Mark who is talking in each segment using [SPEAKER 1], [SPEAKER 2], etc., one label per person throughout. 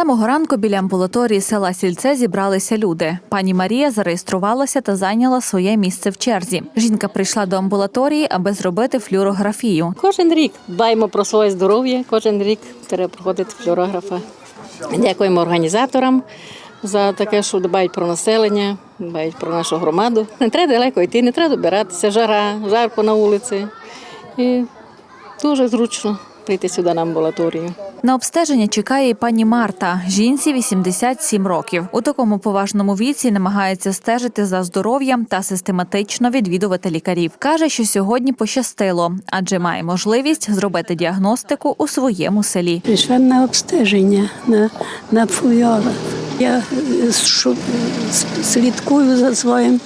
[SPEAKER 1] самого ранку біля амбулаторії села Сільце зібралися люди. Пані Марія зареєструвалася та зайняла своє місце в черзі. Жінка прийшла до амбулаторії, аби зробити флюорографію.
[SPEAKER 2] Кожен рік дбаємо про своє здоров'я, кожен рік треба проходити флюорографа. Дякуємо організаторам за таке, що дбають про населення, дбають про нашу громаду. Не треба далеко йти, не треба добиратися, жара, жарко на вулиці. І дуже зручно прийти сюди на амбулаторію.
[SPEAKER 1] На обстеження чекає і пані Марта. Жінці 87 років. У такому поважному віці намагається стежити за здоров'ям та систематично відвідувати лікарів. каже, що сьогодні пощастило, адже має можливість зробити діагностику у своєму селі.
[SPEAKER 3] Прийшла на обстеження на, на фуйола. Я е, слідкую за своїм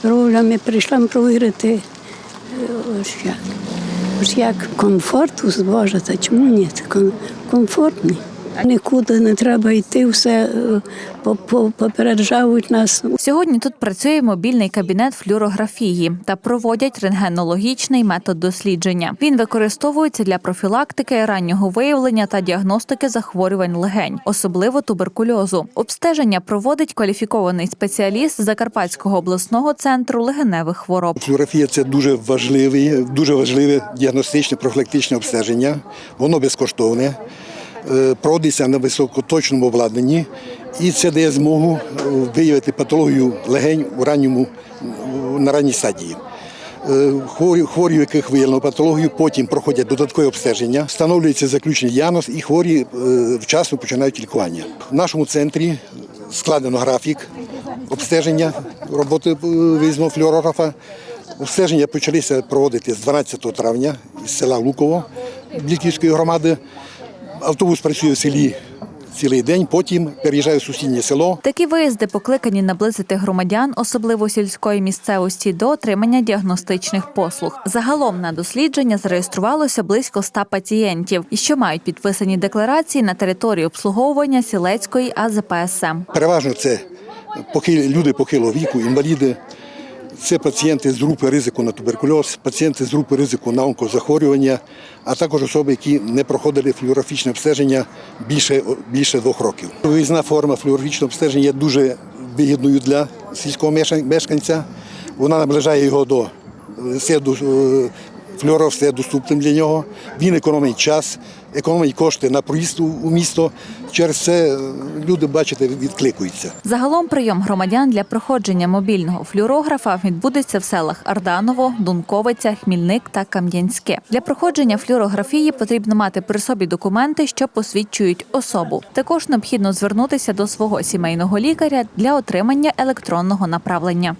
[SPEAKER 3] здоров'ям прийшла провірити е, ось як. Ось як комфорт у Боже, та чому ні? Це ком- комфортний. Нікуди не треба йти, все е, по- по- попереджають нас.
[SPEAKER 1] Сьогодні тут працює мобільний кабінет флюорографії та проводять рентгенологічний метод дослідження. Він використовується для профілактики, раннього виявлення та діагностики захворювань легень, особливо туберкульозу. Обстеження проводить кваліфікований спеціаліст Закарпатського обласного центру легеневих хвороб.
[SPEAKER 4] Флюорографія це дуже важливе, дуже важливе діагностичне профілактичне обстеження. Воно безкоштовне, проводиться на високоточному обладнанні, і це дає змогу е, виявити патологію легень у ранньому на ранній стадії. Е, Хворі, у яких виявлено патологію, потім проходять додаткове обстеження, встановлюється заключний діагноз, і хворі е, вчасно починають лікування. В нашому центрі складено графік обстеження роботи е, виїзного флюорографа. Обстеження почалися проводити з 12 травня із села Луково Бліківської громади. Автобус працює в селі цілий день, потім переїжджає в сусіднє село.
[SPEAKER 1] Такі виїзди покликані наблизити громадян, особливо сільської місцевості, до отримання діагностичних послуг. Загалом на дослідження зареєструвалося близько 100 пацієнтів, що мають підписані декларації на території обслуговування сілецької АЗПСМ.
[SPEAKER 4] Переважно це люди похилого віку, інваліди. Це пацієнти з групи ризику на туберкульоз, пацієнти з групи ризику на онкозахворювання, а також особи, які не проходили флюорографічне обстеження більше, більше двох років. Виїзна форма флюорографічного обстеження є дуже вигідною для сільського мешканця. Вона наближає його до е, все доступним для нього. Він економить час, економить кошти на проїзд у у місто. Через це е, люди, бачите, відкликуються.
[SPEAKER 1] Загалом прийом громадян для проходження мобільного флюорографа відбудеться в селах Арданово, Дунковиця, Хмільник та Кам'янське. Для проходження флюорографії потрібно мати при собі документи, що посвідчують особу. Також необхідно звернутися до свого сімейного лікаря для отримання електронного направлення.